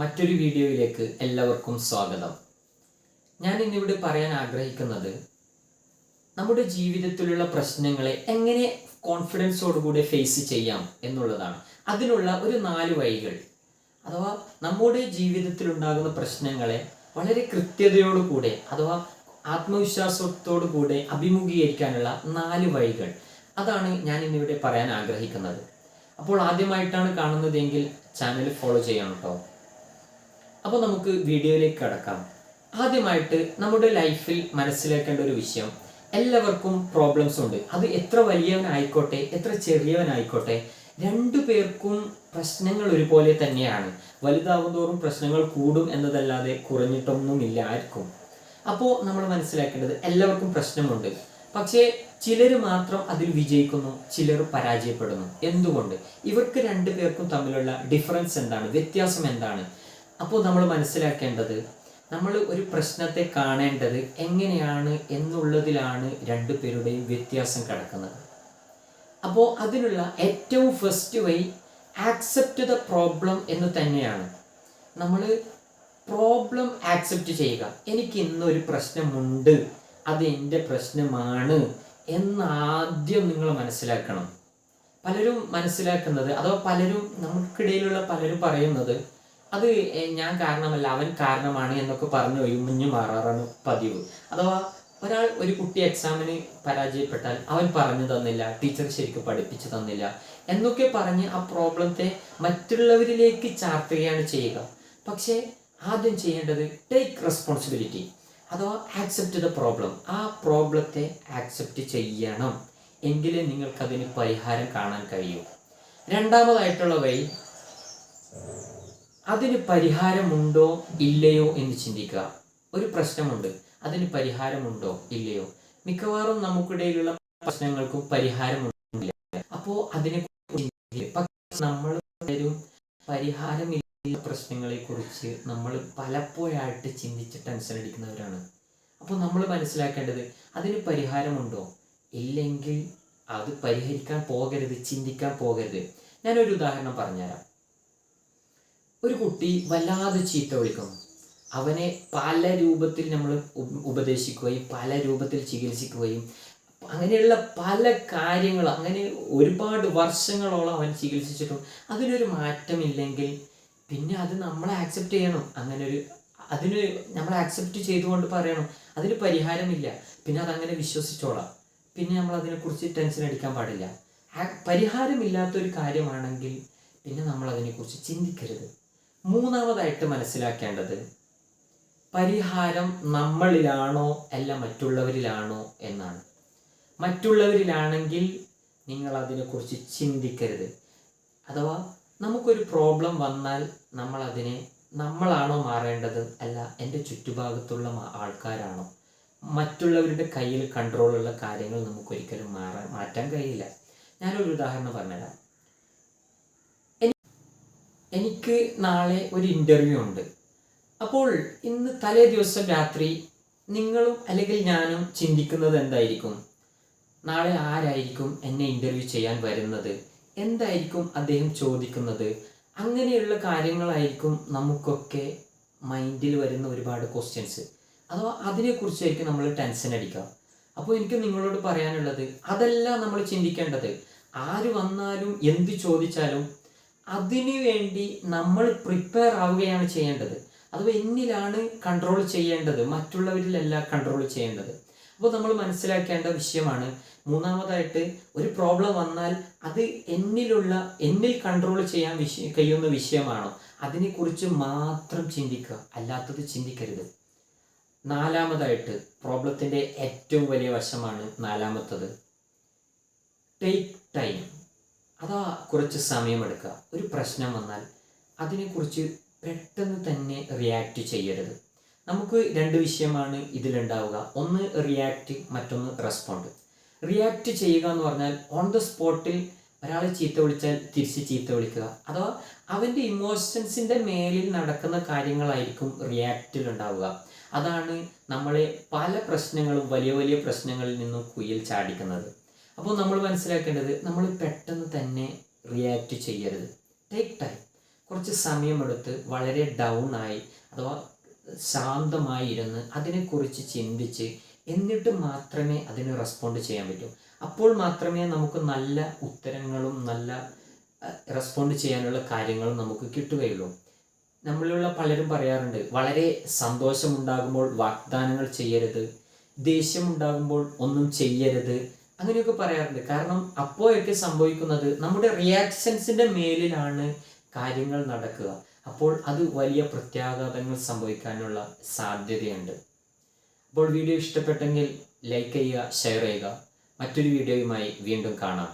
മറ്റൊരു വീഡിയോയിലേക്ക് എല്ലാവർക്കും സ്വാഗതം. ഞാൻ ഇന്നിവിടെ പറയാൻ ആഗ്രഹിക്കുന്നത് നമ്മുടെ ജീവിതത്തിലുള്ള പ്രശ്നങ്ങളെ എങ്ങനെ കോൺഫിഡൻസോടുകൂടി ഫേസ് ചെയ്യാം എന്നുള്ളതാണ്. അതിനുള്ള ഒരു നാല് വഴികൾ. അഥവാ നമ്മുടെ ജീവിതത്തിൽ ഉണ്ടാകുന്ന പ്രശ്നങ്ങളെ വളരെ കൃത്യതയോടുകൂടെ അഥവാ ആത്മവിശ്വാസത്തോടുകൂടെ അഭിമുഖീകരിക്കാനുള്ള നാല് വഴികൾ. അതാണ് ഞാൻ ഇന്നിവിടെ പറയാൻ ആഗ്രഹിക്കുന്നത്. അപ്പോൾ ആദ്യമായിട്ടാണ് കാണുന്നതെങ്കിൽ ചാനൽ ഫോളോ ചെയ്യണം കേട്ടോ അപ്പോൾ നമുക്ക് വീഡിയോയിലേക്ക് കടക്കാം. ആദ്യമായിട്ട് നമ്മുടെ ലൈഫിൽ മനസ്സിലാക്കേണ്ട ഒരു വിഷയം. എല്ലാവർക്കും പ്രോബ്ലംസ് ഉണ്ട്. അത് എത്ര വലിയവനായിക്കോട്ടെ എത്ര ചെറിയവനായിക്കോട്ടെ രണ്ടു പേർക്കും പ്രശ്നങ്ങൾ ഒരുപോലെ തന്നെയാണ്. വലുതാവും തോറും പ്രശ്നങ്ങൾ കൂടും എന്നതല്ലാതെ കുറഞ്ഞിട്ടൊന്നുമില്ല ആർക്കും. അപ്പോൾ നമ്മൾ മനസ്സിലാക്കേണ്ടത് എല്ലാവർക്കും പ്രശ്നമുണ്ട്. പക്ഷേ ചിലർ മാത്രം അതിൽ വിജയിക്കുന്നു ചിലർ പരാജയപ്പെടുന്നു. എന്തുകൊണ്ട്? ഇവർക്ക് രണ്ടു പേർക്കും തമ്മിലുള്ള ഡിഫറൻസ് എന്താണ്? വ്യത്യാസം എന്താണ്? അപ്പോൾ നമ്മൾ മനസ്സിലാക്കേണ്ടത് നമ്മൾ ഒരു പ്രശ്നത്തെ കാണേണ്ടത് എങ്ങനെയാണ് എന്നുള്ളതിലാണ് രണ്ടു പേരുടെയും വ്യത്യാസം കിടക്കുന്നത്. അപ്പോൾ അതിനുള്ള ഏറ്റവും first way accept the problem എന്ന് തന്നെയാണ്. നമ്മൾ പ്രോബ്ലം ആക്സെപ്റ്റ് ചെയ്യുക. എനിക്ക് ഇന്നൊരു പ്രശ്നമുണ്ട്. അത് എന്റെ പ്രശ്നമാണ് എന്ന് ആദ്യം നിങ്ങൾ മനസ്സിലാക്കണം. പലരും മനസ്സിലാക്കുന്നത് അഥവാ പലരും നമുക്കിടയിലുള്ള പലരും പറയുന്നത് അത് ഞാൻ കാരണമല്ല അവൻ കാരണമാണ് എന്നൊക്കെ പറഞ്ഞു ഒഴിമുഞ്ഞു മാറാറാണ് പതിവ്. അഥവാ ഒരാൾ ഒരു കുട്ടി എക്സാമിന് പരാജയപ്പെട്ടാൽ അവൻ പറഞ്ഞു തന്നില്ല ടീച്ചർ ശരിക്കും പഠിപ്പിച്ചു തന്നില്ല എന്നൊക്കെ പറഞ്ഞ് ആ പ്രോബ്ലത്തെ മറ്റുള്ളവരിലേക്ക് ചാർത്തുകയാണ് ചെയ്യുക. പക്ഷേ ആദ്യം ചെയ്യേണ്ടത് ടേക്ക് റെസ്പോൺസിബിലിറ്റി അഥവാ ആക്സെപ്റ്റ് ദ പ്രോബ്ലം ആ പ്രോബ്ലത്തെ ആക്സെപ്റ്റ് ചെയ്യണം. എങ്കിലേ നിങ്ങൾക്കതിന് പരിഹാരം കാണാൻ കഴിയൂ. രണ്ടാമതായിട്ടുള്ള വഴി അതിന് പരിഹാരമുണ്ടോ ഇല്ലയോ എന്ന് ചിന്തിക്കുക. ഒരു പ്രശ്നമുണ്ട്. അതിന് പരിഹാരമുണ്ടോ ഇല്ലയോ? മിക്കവാറും നമുക്കിടയിലുള്ള പ്രശ്നങ്ങൾക്കും പരിഹാരമുണ്ടില്ല അപ്പോ അതിനെ നമ്മൾ പലരും പരിഹാരമില്ല പ്രശ്നങ്ങളെ കുറിച്ച് നമ്മൾ പലപ്പോഴായിട്ട് ചിന്തിച്ച് ടെൻഷൻ അടിക്കുന്നവരാണ്. അപ്പോൾ നമ്മൾ മനസ്സിലാക്കേണ്ടത് അതിന് പരിഹാരമുണ്ടോ? ഇല്ലെങ്കിൽ അത് പരിഹരിക്കാൻ പോകരുത് ചിന്തിക്കാൻ പോകരുത്. ഞാനൊരു ഉദാഹരണം പറഞ്ഞുതരാം. ഒരു കുട്ടി വല്ലാതെ ചീത്ത വിളിക്കുന്നു അവനെ പല രൂപത്തിൽ നമ്മൾ ഉപദേശിക്കുകയും പല രൂപത്തിൽ ചികിത്സിക്കുകയും അങ്ങനെയുള്ള പല കാര്യങ്ങൾ അങ്ങനെ ഒരുപാട് വർഷങ്ങളോളം അവൻ ചികിത്സിച്ചിട്ടും അതിനൊരു മാറ്റമില്ലെങ്കിൽ പിന്നെ അത് നമ്മൾ ആക്സെപ്റ്റ് ചെയ്യണം. അങ്ങനെ ഒരു അതിന് നമ്മൾ ആക്സെപ്റ്റ് ചെയ്തുകൊണ്ട് പറയണം. അതിന് പരിഹാരമില്ല. പിന്നെ അതങ്ങനെ വിശ്വസിച്ചോളാം. പിന്നെ നമ്മൾ അതിനെക്കുറിച്ച് ടെൻഷൻ അടിക്കാൻ പാടില്ല. പരിഹാരമില്ലാത്തൊരു കാര്യമാണെങ്കിൽ പിന്നെ നമ്മൾ അതിനെക്കുറിച്ച് ചിന്തിക്കരുത്. മൂന്നാമതായിട്ട് മനസ്സിലാക്കേണ്ടത് പരിഹാരം നമ്മളിലാണോ അല്ല മറ്റുള്ളവരിലാണോ എന്നാണ്. മറ്റുള്ളവരിലാണെങ്കിൽ നിങ്ങൾ അതിനെക്കുറിച്ച് ചിന്തിക്കരുത്. അഥവാ നമുക്കൊരു പ്രോബ്ലം വന്നാൽ നമ്മൾ അതിനെ നമ്മളാണോ മാറേണ്ടത്? അല്ല എന്റെ ചുറ്റുഭാഗത്തുള്ള ആൾക്കാരാണോ? മറ്റുള്ളവരുടെ കയ്യിൽ കൺട്രോളുള്ള കാര്യങ്ങൾ നമുക്കൊരിക്കലും മാറാൻ മാറ്റാൻ കഴിയില്ല. ഞാനൊരു ഉദാഹരണം പറഞ്ഞുതരാം. എനിക്ക് നാളെ ഒരു ഇന്റർവ്യൂ ഉണ്ട്. അപ്പോൾ ഇന്ന് തലേ ദിവസം രാത്രി നിങ്ങളും അല്ലെങ്കിൽ ഞാനും ചിന്തിക്കുന്നത് എന്തായിരിക്കും? നാളെ ആരായിരിക്കും എന്നെ ഇന്റർവ്യൂ ചെയ്യാൻ വരുന്നത്? എന്തായിരിക്കും അദ്ദേഹം ചോദിക്കുന്നത്? അങ്ങനെയുള്ള കാര്യങ്ങളായിരിക്കും നമുക്കൊക്കെ മൈൻഡിൽ വരുന്ന ഒരുപാട് ക്വസ്റ്റ്യൻസ് അഥവാ അതിനെക്കുറിച്ചായിരിക്കും നമ്മൾ ടെൻഷൻ അടിക്കുക. അപ്പോൾ എനിക്ക് നിങ്ങളോട് പറയാനുള്ളത് അതല്ല നമ്മൾ ചിന്തിക്കേണ്ടത്. ആര് വന്നാലും എന്ത് ചോദിച്ചാലും അതിനു വേണ്ടി നമ്മൾ പ്രിപ്പയർ ആവുകയാണ് ചെയ്യേണ്ടത്. അത് എന്നിലാണ് കൺട്രോൾ ചെയ്യേണ്ടത്. മറ്റുള്ളവരിലല്ല കൺട്രോൾ ചെയ്യേണ്ടത്. അപ്പോൾ നമ്മൾ മനസ്സിലാക്കേണ്ട വിഷയമാണ് മൂന്നാമതായിട്ട് ഒരു പ്രോബ്ലം വന്നാൽ അത് എന്നിലുള്ള എന്നിൽ കൺട്രോൾ ചെയ്യാൻ വിഷയ കഴിയുന്ന വിഷയമാണോ? അതിനെക്കുറിച്ച് മാത്രം ചിന്തിക്കുക. അല്ലാത്തത് ചിന്തിക്കരുത്. നാലാമതായിട്ട് പ്രോബ്ലത്തിന്റെ ഏറ്റവും വലിയ വശമാണ് നാലാമത്തത്. ടേക്ക് ടൈം അതാ കുറച്ച് സമയമെടുക്കുക ഒരു പ്രശ്നം വന്നാൽ അതിനെക്കുറിച്ച് പെട്ടെന്ന് തന്നെ റിയാക്റ്റ് ചെയ്യരുത്. നമുക്ക് രണ്ട് വിഷയമാണ് ഇതിലുണ്ടാവുക. ഒന്ന് റിയാക്റ്റ് മറ്റൊന്ന് റെസ്പോണ്ട് റിയാക്റ്റ് ചെയ്യുക എന്ന് പറഞ്ഞാൽ ഓൺ ദ സ്പോട്ടിൽ ഒരാളെ ചീത്ത വിളിച്ചാൽ തിരിച്ച് ചീത്ത വിളിക്കുക. അഥവാ അവന്റെ ഇമോഷൻസിന്റെ മേലിൽ നടക്കുന്ന കാര്യങ്ങളായിരിക്കും റിയാക്റ്റിൽ ഉണ്ടാവുക. അതാണ് നമ്മളെ പല പ്രശ്നങ്ങളും വലിയ വലിയ പ്രശ്നങ്ങളിൽ നിന്നും കുയിൽ ചാടിക്കുന്നത്. അപ്പോൾ നമ്മൾ മനസ്സിലാക്കേണ്ടത് നമ്മൾ പെട്ടെന്ന് തന്നെ റിയാക്ട് ചെയ്യരുത്. ടേക്ക് ടൈം കുറച്ച് സമയമെടുത്ത് വളരെ ഡൗൺ ആയി അഥവാ ശാന്തമായി ഇരുന്ന് അതിനെക്കുറിച്ച് ചിന്തിച്ച് എന്നിട്ട് മാത്രമേ അതിന് റെസ്പോണ്ട് ചെയ്യാൻ പറ്റൂ. അപ്പോൾ മാത്രമേ നമുക്ക് നല്ല ഉത്തരങ്ങളും നല്ല റെസ്പോണ്ട് ചെയ്യാനുള്ള കാര്യങ്ങളും നമുക്ക് കിട്ടുകയുള്ളൂ. നമ്മളുള്ള പലരും പറയാറുണ്ട് വളരെ സന്തോഷമുണ്ടാകുമ്പോൾ വാഗ്ദാനങ്ങൾ ചെയ്യരുത്. ദേഷ്യമുണ്ടാകുമ്പോൾ ഒന്നും ചെയ്യരുത്. അങ്ങനെയൊക്കെ പറയാറുണ്ട്. കാരണം അപ്പോഴൊക്കെ സംഭവിക്കുന്നത് നമ്മുടെ റിയാക്ഷൻസിന്റെ മേലിലാണ് കാര്യങ്ങൾ നടക്കുക. അപ്പോൾ അത് വലിയ പ്രത്യാഘാതങ്ങൾ സംഭവിക്കാനുള്ള സാധ്യതയുണ്ട്. അപ്പോൾ വീഡിയോ ഇഷ്ടപ്പെട്ടെങ്കിൽ ലൈക്ക് ചെയ്യുക ഷെയർ ചെയ്യുക. മറ്റൊരു വീഡിയോയുമായി വീണ്ടും കാണാം.